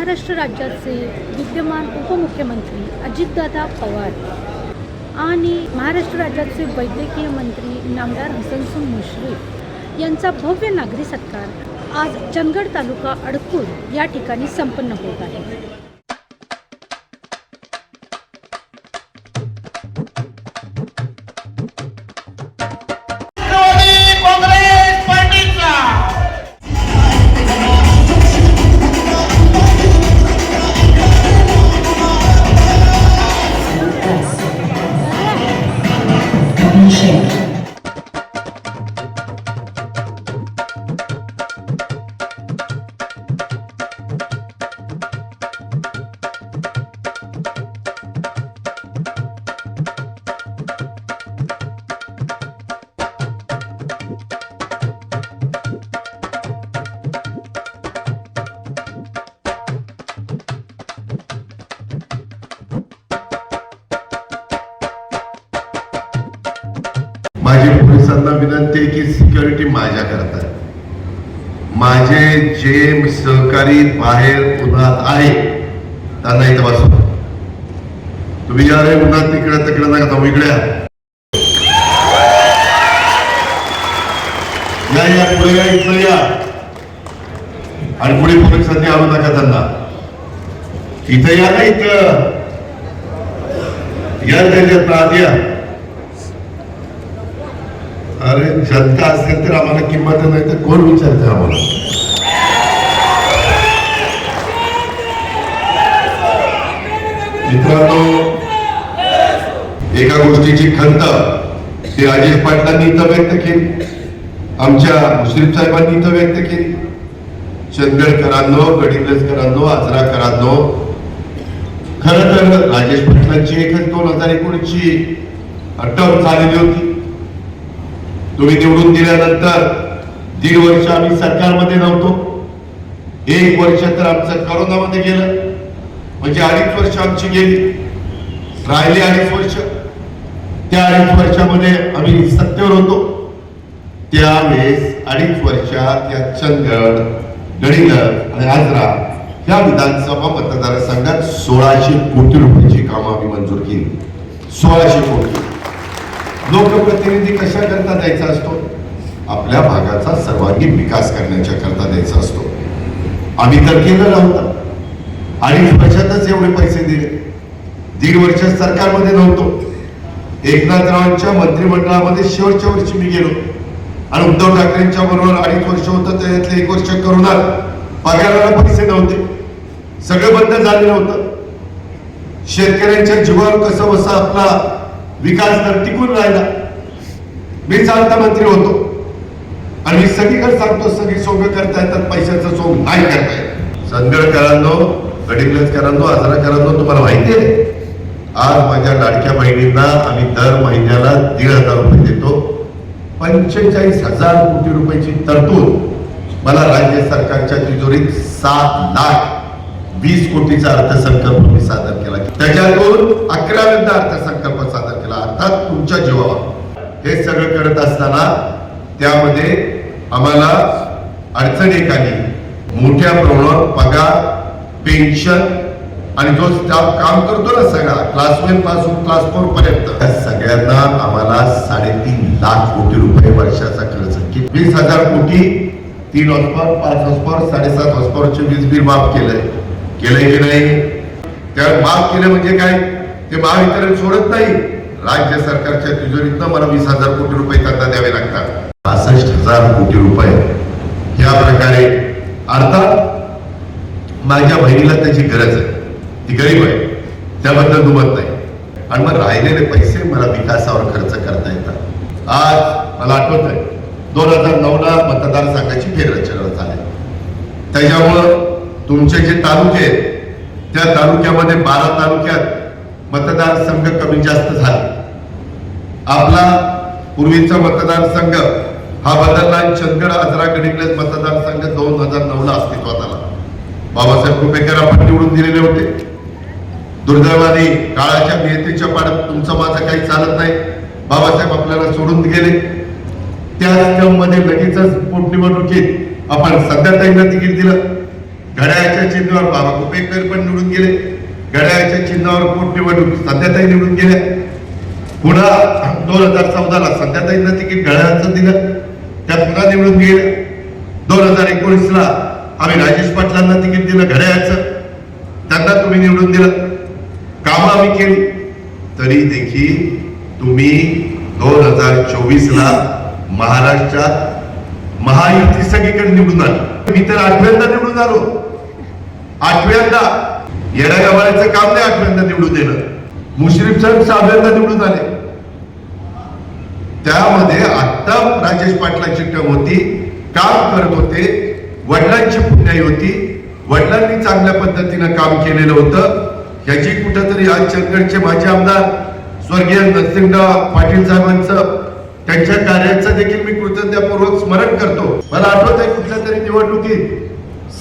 महाराष्ट्र राज्याचे विद्यमान उपमुख्यमंत्री अजितदादा पवार आणि महाराष्ट्र राज्याचे वैद्यकीय मंत्री नामदार हसनसुन मुश्रीफ यांचा भव्य नागरी सत्कार आज चंदगड तालुका अडकूर या ठिकाणी संपन्न होत आहे. माझी पोलिसांना विनंती आहे की सिक्युरिटी माझ्या करता माझे जे सहकारी बाहेर उन्हात आहे त्यांना इथं बसवा. तुम्ही या उन्हात तिकडे तिकडे नका जाऊ इकडे या. या पुढे या इथं या. आणि पुढे पोलिसांनी आणू नका त्यांना. इथं या ना इथं. या त्याच्यात आत या. अरे जनता असेल तर आम्हाला किंमत नाही तर कोण विचारते आम्हाला? मित्रांनो एका गोष्टीची खंत ती राजेश पाटलांनी इथं व्यक्त केली. आमच्या मुश्रीफ साहेबांनी इथं व्यक्त केली. चंदगडकरांनो गडिंग्लजकरांनो आजराकरांनो खर तर राजेश पाटलांची एकच दोन हजार एकोणीसची टर्म झालेली होती. तुम्ही निवडून दिल्यानंतर दीड वर्ष आम्ही सरकारमध्ये नव्हतो. एक वर्ष तर आमचं करोनामध्ये गेलं. म्हणजे अडीच वर्ष आमची गेली. राहिले अडीच वर्ष. त्या अडीच वर्षामध्ये आम्ही सत्तेवर होतो. त्यावेळेस अडीच वर्षात या चंदगड गडिंगड आणि आजरा या विधानसभा मतदारसंघात सोळाशे कोटी रुपयाची कामं आम्ही मंजूर केली. सोळाशे कोटी. लोकप्रतिनिधी कशा करता द्यायचा असतो? आपल्या भागाचा सर्वांगीण विकास करण्याच्या करता द्यायचा असतो. आम्ही तर केलं नव्हतं आणि वर्षातच एवढे पैसे दिले. दीड वर्ष सरकारमध्ये नव्हतो. एकनाथरावांच्या मंत्रिमंडळामध्ये शेवटच्या वर्षी मी गेलो. आणि उद्धव ठाकरेंच्या बरोबर अडीच वर्ष होतं त्याच्यातले एक वर्ष करोनात पगाराला पैसे नव्हते. सगळं बंद झालेलं होतं. शेतकऱ्यांच्या जीवावर कसं बसा आपला विकास दर टिकून राहिला. मी अर्थमंत्री मंत्री होतो. आणि मी सगळीकडे सांगतो सगळी सोंग करता येतात पैशाचं सोंग नाही करता येत. संदगडकरांनो गडिंग्लजकरांनो आजराकरांनो तुम्हाला माहिती आहे. आज माझ्या लाडक्या बहिणींना आम्ही दर महिन्याला दीड हजार रुपये देतो. पंचेचाळीस हजार कोटी रुपयाची तरतूद मला राज्य सरकारच्या तिजोरीत सात लाख वीस कोटीचा अर्थसंकल्प मी सादर केला. त्याच्यातून अकराव्यांदा अर्थसंकल्प सादर अर्थात तुमच्या जीवावर. हे सगळं करत असताना त्यामध्ये आम्हाला अडचण एक आली. मोठ्या प्रमाणावर पगार पेन्शन आणि जो स्टाफ काम करतो ना सगळा क्लास वनपासून क्लास फोर पर्यंत त्या सगळ्यांना आम्हाला साडेतीन लाख कोटी रुपये वर्षाचा खर्च. वीस हजार कोटी तीन हॉस्पॉर पाच हॉस्पॉर साडेसात हॉस्पॉरचे वीज बिल माफ केलंय. केलंय की नाही? त्या माफ केलं म्हणजे काय? ते महावितरण सोडत नाही. राज्य सरकारच्या तिजोरीतनं मला वीस हजार कोटी रुपये त्यांना द्यावे लागतात. पासष्ट हजार कोटी रुपये. या प्रकारे अर्थात माझ्या बहिणीला त्याची गरज आहे. ती गरीब आहे. त्याबद्दल दुमत नाही. आणि मग राहिलेले पैसे मला विकासावर खर्च करता येतात. आज मला आठवत आहे दोन हजार नऊला मतदारसंघाची फेररचना झाली. त्याच्यामुळं तुमचे जे तालुके आहेत त्या तालुक्यामध्ये बारा तालुक्यात मतदारसंघ कमी जास्त झाले. आपला पूर्वीचा मतदारसंघ हा बदलला. आणि चंदगड आजरा गडिंग्लज मतदारसंघ दोन हजार नऊ ला अस्तित्वात आला. बाबासाहेब कुपेकर आपण निवडून दिलेले होते. दुर्दैवाने काळाच्या नियतीच्या पाड्यात तुमचं माझं काही चालत नाही. बाबासाहेब आपल्याला सोडून गेले. त्या मध्ये लगेचच पोटनिवडणुकीत आपण सध्याताईंना तिकीट दिलं. घड्याळ्याच्या चिन्हावर बाबा कुपेकर पण निवडून गेले. घड्याळ्याच्या चिन्हावर पोटनिवडणूक संध्याताई निवडून गेल्या? पुन्हा दोन हजार चौदाला सध्याताईंना तिकीट घड्याळाचं दिलं. त्या पुन्हा निवडून गेले दोन हजार एकोणीस ला आम्ही राजेश पाटलांना तिकीट दिलं घड्याळाचं. त्यांना तुम्ही निवडून दिलं. कामं आम्ही केली. तरी देखील तुम्ही दोन हजार चोवीस ला महाराष्ट्रात महायुती सगळीकडे निवडून आली. मी तर आठव्यांदा निवडून आलो. आठव्यांदा येण्यागावाचं काम नाही आठव्यांदा निवडून देणं. मुश्रीफ साहेब सहाव्यांदा निवडून आले. त्यामध्ये आता राजेश पाटलांची टम होती काम करत होते वडिलांची पुण्याई होती वडिलांनी चांगल्या पद्धतीनं काम केलेलं होतं. ह्याची कुठंतरी आज चंदगडचे माजी आमदार स्वर्गीय नरसिंहराव पाटील साहेबांचं त्यांच्या कार्याचं देखील मी कृतज्ञपूर्वक स्मरण करतो. मला आठवत आहे कुठल्या तरी निवडणुकीत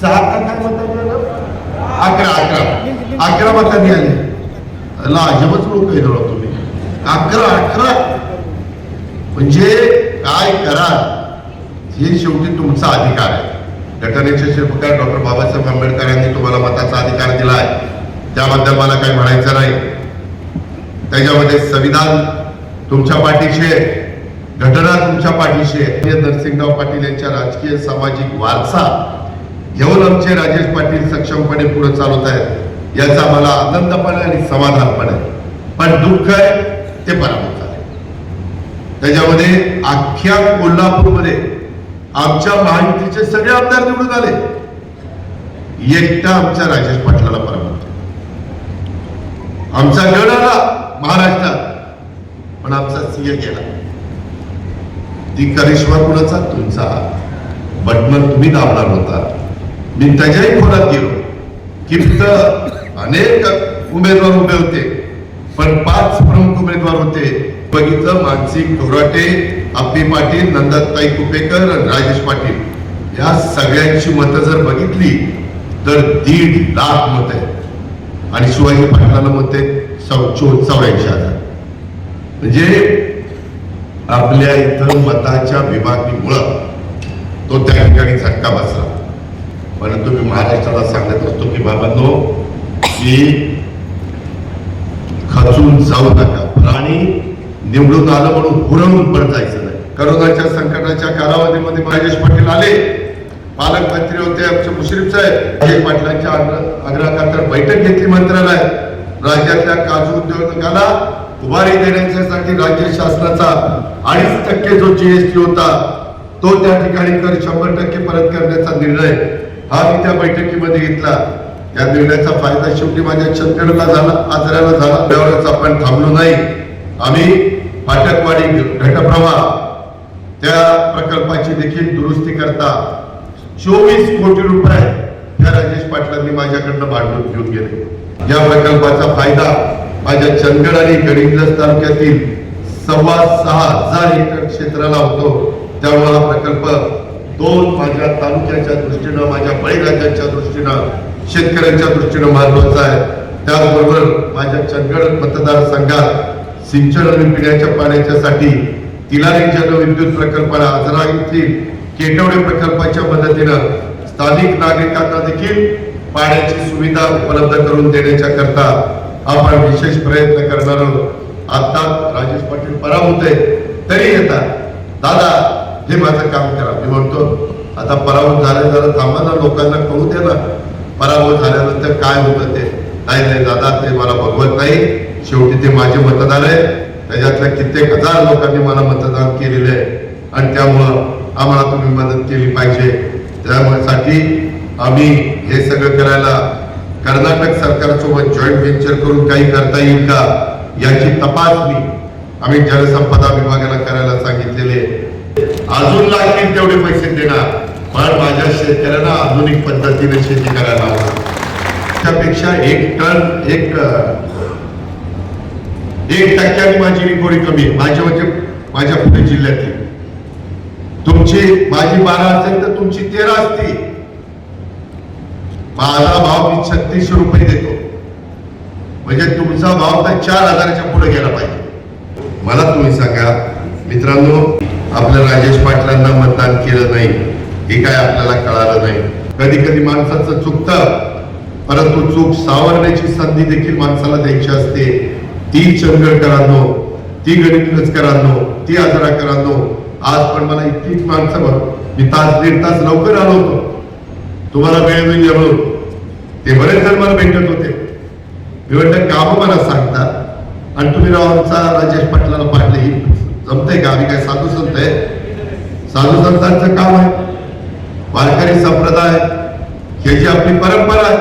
सहा अकरा अकरा. अकरा मतांनी आले लाजबच लोक येतो तुम्ही. अकरा अकरा. म्हणजे काय करा? हे शेवटी तुमचा अधिकार आहे. घटनेचे शिल्पकार डॉक्टर बाबासाहेब आंबेडकर यांनी तुम्हाला मताचा अधिकार दिला आहे. त्याबद्दल मला काही म्हणायचं नाही. त्याच्यामध्ये संविधान तुमच्या पाठीशी आहे. घटना तुमच्या पाठीशी आहे. नरसिंहराव पाटील यांच्या राजकीय सामाजिक वारसा घेऊन आमचे राजेश पाटील सक्षमपणे पुढे चालवत आहेत याचा मला आनंद पण आहे आणि समाधान पण आहे. पण दुःख आहे ते पराभूत झाले त्याच्यामध्ये अख्ख्या कोल्हापूरमध्ये आमच्या महायुतीचे सगळे आमदार निवडून आले. एकटा आमच्या राजेश पाटलाला पराभूत आमचा गड आला महाराष्ट्रात पण आमचा सिंह गेला. ती करिश्मा कुणाचा? तुमचा. बटमन तुम्ही दाबणार होता. मी त्याच्याही खोलात गेलो. किप्त अनेक उमेदवार उभे होते. पण पाच प्रमुख उमेदवार होते. बघितलं मानसिंग थोराटे अप्पी पाटील नंदाताई कुपेकर आणि राजेश पाटील. या सगळ्यांची मतं जर बघितली तर दीड लाख मत आहेत. आणि शिवाजी पाटलाला मत आहेत चौऱ्याऐंशी हजार. म्हणजे आपल्या इथं मताच्या विभागणीमुळं तो त्या ठिकाणी झटका बसला. परंतु मी महाराष्ट्राला सांगत असतो की बाबांनो की खचून जाऊ नका. प्राणी निवडून आलं म्हणून हुरवून पण जायचं नाही. करोनाच्या संकटाच्या कालावधीमध्ये राजेश पाटील आले. पालकमंत्री होते आमचे मुश्रीफ साहेब. राजेश पाटलांच्या आग्रह आग्रहाखातर बैठक घेतली मंत्रालयात. राज्यातल्या काजू उद्योजकाला उभारी देण्यासाठी राज्य शासनाचा अडीच टक्के जो जीएसटी होता तो त्या ठिकाणी कर शंभर टक्के परत करण्याचा निर्णय हा मी त्या बैठकीमध्ये घेतला. या निर्णयाचा फायदा शेवटी माझ्या चंदगडला झाला आजऱ्याला झाला. त्यावरच आपण थांबलो नाही. आम्ही फाटकवाडी घटप्रवाह त्या प्रकल्पाची देखील दुरुस्ती करता. चोवीस कोटी रुपये त्या राजेश पाटलांनी माझ्याकडनं भांडवल घेऊन गेले. या प्रकल्पाचा फायदा माझ्या चंदगड आणि गडिंग्रज तालुक्यातील सव्वा सहा हजार एकर क्षेत्राला होतो. त्यामुळे हा प्रकल्प दोन माझ्या तालुक्याच्या दृष्टीनं माझ्या बळीराजाच्या दृष्टीनं शेतकऱ्यांच्या दृष्टीनं महत्वाचं आहे. त्याचबरोबर माझ्या चंदगड मतदारसंघात सिंचन आणि पिण्याच्या पाण्याच्यासाठी तिलारी जलविद्युत प्रकल्पाला आजरा येथील केटवडे प्रकल्पाच्या मदतीनं स्थानिक नागरिकांना देखील पाण्याची सुविधा उपलब्ध करून देण्याच्या करता आपण विशेष प्रयत्न करणार आहोत. आता राजेश पाटील पराभूत आहे तरी येतात. दादा हे माझं काम करा. मी म्हणतो आता पराभूत झाले जरा थांबा ना लोकांना कळू दे ना. पराभूत झाल्यानंतर काय होतं ते? नाही नाही दादा ते मला बघवत नाही. शेवटी ते माझे मतदार आहे त्याच्यातल्या कित्येक हजार लोकांनी मला मतदान केलेले आहे. आणि त्यामुळं आम्हाला तुम्ही मदत केली पाहिजे. त्यामुळे साठी आम्ही हे सगळं करायला कर्नाटक सरकारसोबत जॉईंट व्हेंचर करून काही करता येईल का? याची तपासणी आम्ही जलसंपदा विभागाला करायला सांगितलेले आहे. अजून लागतील तेवढे पैसे देणार. पण माझ्या शेतकऱ्यांना आधुनिक पद्धतीने शेती करायला हवं. त्यापेक्षा एक टन एक एक टक्क्याने माझी रिकोडी कमी माझ्या म्हणजे माझ्या पुणे जिल्ह्यातली. तुमची माझी बारा असेल तर तुमची तेरा असती. माझा भाव मी छत्तीसशे रुपये देतो. म्हणजे तुमचा भाव तर चार हजाराच्या पुढे गेला पाहिजे. मला तुम्ही सांगा मित्रांनो आपल्या राजेश पाटलांना मतदान केलं नाही. हे काय आपल्याला कळालं नाही. कधी कधी माणसाचं चुकतं. परंतु चूक सावरण्याची संधी देखील माणसाला द्यायची असते. ती चंदगडकरांनो ती गणितकरांनो ती आजराकरांनो आज पण मला इतकीच माणसं बघ मी तास दीड तास लवकर आलो होतो. तुम्हाला वेळ मिळेल म्हणून ते बरेच जण मला भेटत होते. मी म्हटलं काम हो मला सांगतात आणि तुम्ही राहुलचा राजेश पाटलाला पाडले ही जमतंय का? आम्ही काय साधू संत आहे साधू संतांचं काम आहे. वारकरी संप्रदाय ह्याची आपली परंपरा आहे.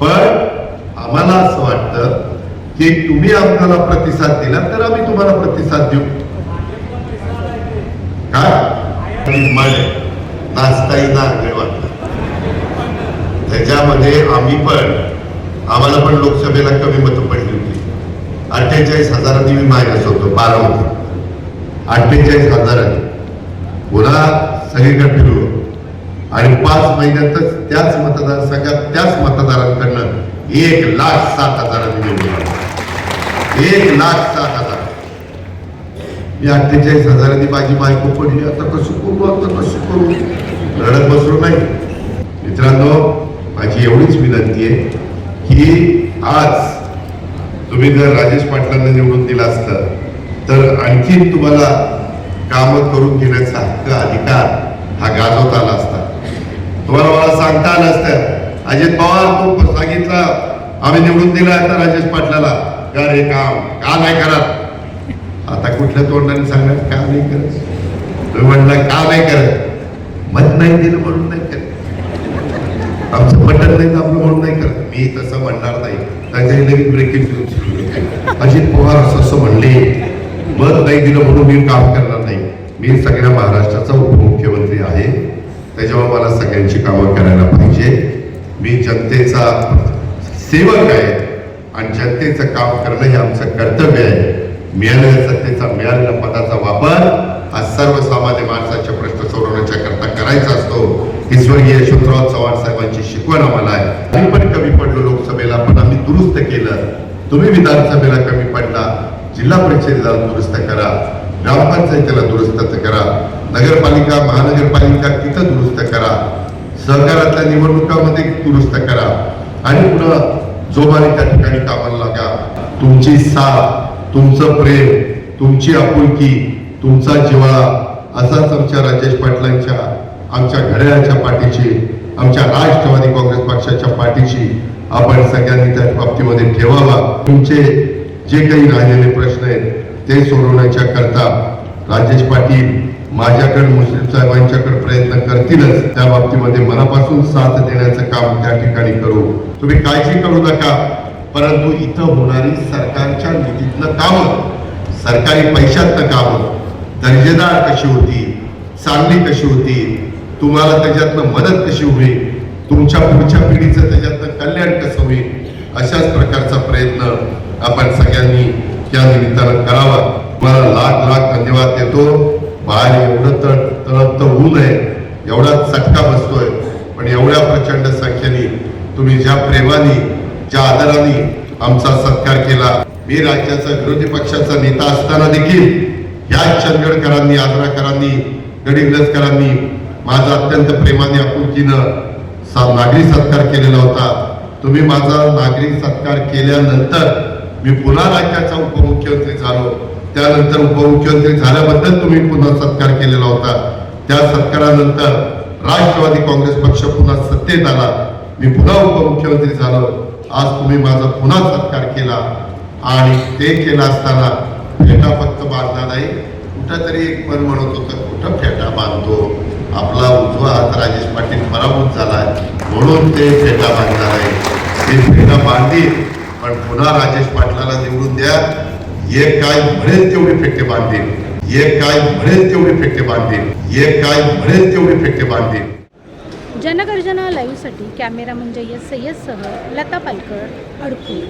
पण आम्हाला असं वाटतं की तुम्ही आम्हाला प्रतिसाद दिला तर आम्ही तुम्हाला प्रतिसाद देऊ. काय मन नाचता येईना आगळे वाटत. त्याच्यामध्ये आम्ही पण आम्हाला पण लोकसभेला कमी मतं पडली होती. अठ्ठेचाळीस हजारांनी मी मायनस होतो बारा होतो अठ्ठेचाळीस हजारांनी पुन्हा सगळीकडे फिरू आणि पाच महिन्यातच त्याच मतदारसंघात त्याच मतदारांकडनं एक लाख सात हजारांनी निवडून आलो. एक लाख सात हजार. मी अठ्ठेचाळीस हजारांनी माझी बायको पडली. आता कसं करू? आता कसं करू? रडत बसलो नाही. मित्रांनो माझी एवढीच विनंती आहे की आज तुम्ही जर राजेश पाटलांना निवडून दिला असतं तर आणखीन तुम्हाला कामं करून घेण्याचा हक्क अधिकार हा गाजवता आला असता तुम्हाला मला सांगता आलं असतं. अजित पवार तू सांगितला. आम्ही निवडून दिला आता राजेश पाटलाला. का रे काम? का नाही करत? आता कुठल्या तोंडाने सांगणार? का नाही करत? तुम्ही म्हणला का नाही करत? मत नाही दिलं म्हणून नाही करत. आमचं बटन नाही दाबलं म्हणून नाही करत. मी तसं म्हणणार नाही. त्याच्या लगेच ब्रेकिंग अजित पवार असं असं म्हणले. मत नाही दिलं म्हणून मी काम करणार नाही. मी सगळ्या महाराष्ट्राचा उपमुख्यमंत्री आहे. त्याच्यामुळे मला सगळ्यांची कामं करायला पाहिजे. मी जनतेचा सेवक आहे आणि जनतेचं काम करणं हे आमचं कर्तव्य आहे. मिळालेल्या सत्तेचा मिळालेल्या पदाचा वापर हा सर्वसामान्य माणसाचे प्रश्न सोडवण्याच्या करता करायचा असतो. ही स्वर्गीय यशवंतराव चव्हाण साहेबांची शिकवण आम्हाला आहे. आम्ही पण कमी पडलो लोकसभेला पण आम्ही दुरुस्त केलं. तुम्ही विधानसभेला कमी पडला जिल्हा परिषदेला दुरुस्त करा ग्रामपंचायतीला दुरुस्त करा नगरपालिका महानगरपालिका तिथं दुरुस्त करा सहकारातल्या निवडणुकामध्ये दुरुस्त करा आणि पुन्हा जोमाने त्या ठिकाणी कामाला लागा. तुमची साथ तुमचं प्रेम तुमची आपुलकी तुमचा जिव्हाळा असाच आमच्या राजेश पाटलांच्या आमच्या घड्याळाच्या पाठीशी आमच्या राष्ट्रवादी काँग्रेस पक्षाच्या पाठीशी आपण सगळ्यांनी त्या बाबतीमध्ये ठेवावा. तुमचे जे काही राहिलेले प्रश्न आहेत ते सोडवण्याच्या करता राजेश पाटील माझ्याकडे मुस्लिम साहेबांच्याकडे प्रयत्न करतीलच. त्या बाबतीमध्ये मनापासून साथ देण्याचं काम त्या ठिकाणी करू. तुम्ही काळजी करू नका परंतु इथं होणारी सरकारच्या निधीतलं कामं सरकारी पैशातनं कामं दर्जेदार कशी होती चांगली कशी होती तुम्हाला त्याच्यातनं मदत कशी होईल तुमच्या पुढच्या पिढीचं त्याच्यातनं कल्याण कसं होईल अशाच प्रकारचा प्रयत्न आपण सगळ्यांनी या निमित्तानं करावा. तुम्हाला लाख लाख धन्यवाद देतो. बाहेर एवढं तळ तळपत होऊ नये. एवढा चटका बसतोय. पण एवढ्या प्रचंड संख्येने तुम्ही ज्या प्रेमाने ज्या आदराने आमचा सत्कार केला मी राज्याचा विरोधी पक्षाचा नेता असताना देखील या चंदगडकरांनी आदराकरांनी गडिंग्लजकरांनी माझा अत्यंत प्रेमाने आपुलकीनं सा नागरी सत्कार केलेला होता. तुम्ही माझा नागरिक सत्कार केल्यानंतर मी पुन्हा राज्याचा उपमुख्यमंत्री झालो. त्यानंतर उपमुख्यमंत्री झाल्याबद्दल तुम्ही पुन्हा सत्कार केलेला होता. त्या सत्कारानंतर राष्ट्रवादी काँग्रेस पक्ष पुन्हा सत्तेत आला. मी पुन्हा उपमुख्यमंत्री झालो. आज तुम्ही माझा पुन्हा सत्कार केला. आणि ते केला असताना फेटा फक्त बांधला नाही कुठंतरी एक पण म्हणत होतं कुठं फेटा बांधतो? आपला उजवा हात राजेश पाटील पराभूत झाला म्हणून ते फेटा बांधणार नाही. ते फेटा बांधली पण पुन्हा राजेश पाटलाला निवडून द्या. एक काय म्हणेल तेवढे फेटे बांधतील एक काय म्हणेल तेवढे फेटे बांधतील एक काय म्हणेल तेवढे फेटे बांधतील जनगर्जना लाईव्हसाठी कॅमेरामन म्हणजे जय्यद सह लता पालकर अडकून.